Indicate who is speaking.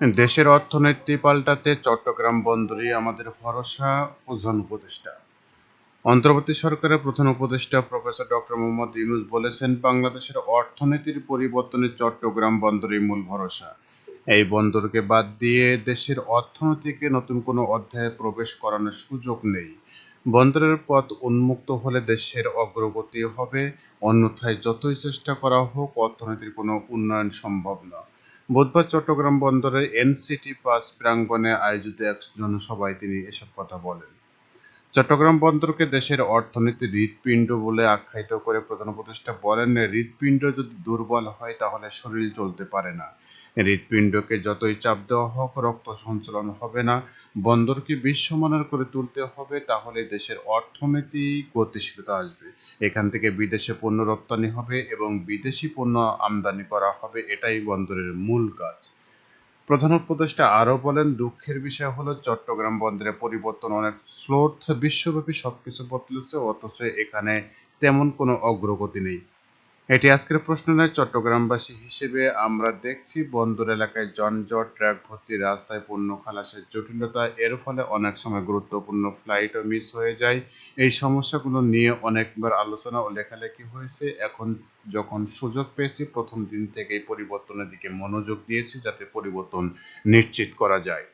Speaker 1: দেশের অর্থনীতি পাল্টাতে চট্টগ্রাম বন্দরই আমাদের ভরসা প্রধান উপদেষ্টা। অন্তর্বর্তী সরকারের প্রধান উপদেষ্টা প্রফেসর ডক্টর মোহাম্মদ ইউনুস বলেছেন, বাংলাদেশের অর্থনীতির পরিবর্তনে চট্টগ্রাম বন্দরই মূল ভরসা। এই বন্দরকে বাদ দিয়ে দেশের অর্থনীতিকে নতুন কোনো অধ্যায়ে প্রবেশ করানোর সুযোগ নেই। বন্দরের পথ উন্মুক্ত হলে দেশের অগ্রগতি হবে। অন্যথায় যতই চেষ্টা করা হোক, অর্থনীতির কোনো উন্নয়ন সম্ভব না। বুধবার চট্টগ্রাম বন্দরের এনসিটি পাস প্রাঙ্গণে আয়োজিত এক জনসভায় তিনি এসব কথা বলেন। চট্টগ্রাম বন্দরকে দেশের অর্থনীতির হৃৎপিণ্ড বলে আখ্যায়িত করে প্রধান উপদেষ্টা বলেন, হৃৎপিণ্ড যদি দুর্বল হয় তাহলে শরীর চলতে পারে না। হৃৎপিণ্ডকে যতই চাপ দেওয়া হোক, রক্ত সঞ্চালন হবে না। বন্দরকে বিশ্বমানের করে তুলতে হবে তাহলে দেশের অর্থনীতি গতিশীলতা আসবে। এখান থেকে বিদেশে পণ্য রপ্তানি হবে এবং বিদেশি পণ্য আমদানি করা হবে, এটাই বন্দরের মূল কাজ। প্রধান উপদেষ্টা আরও বলেন, দুঃখের বিষয় হলো চট্টগ্রাম বন্দরে পরিবর্তন অনেক স্লোথ, বিশ্বব্যাপী সবকিছু বদলেছে, অথচ এখানে তেমন কোনো অগ্রগতি নেই। এটি আজকের প্রশ্ন নয়, চট্টগ্রামবাসী হিসেবে আমরা দেখছি বন্দর এলাকায় যানজট ট্র্যাক ভর্তি রাস্তায় পণ্য খালাসের জটিলতা, এর ফলে অনেক সময় গুরুত্বপূর্ণ ফ্লাইটও মিস হয়ে যায়। এই সমস্যাগুলো নিয়ে অনেকবার আলোচনা ও লেখালেখি হয়েছে। এখন যখন সুযোগ পেয়েছি, প্রথম দিন থেকেই পরিবর্তনের দিকে মনোযোগ দিয়েছি যাতে পরিবর্তন নিশ্চিত করা যায়।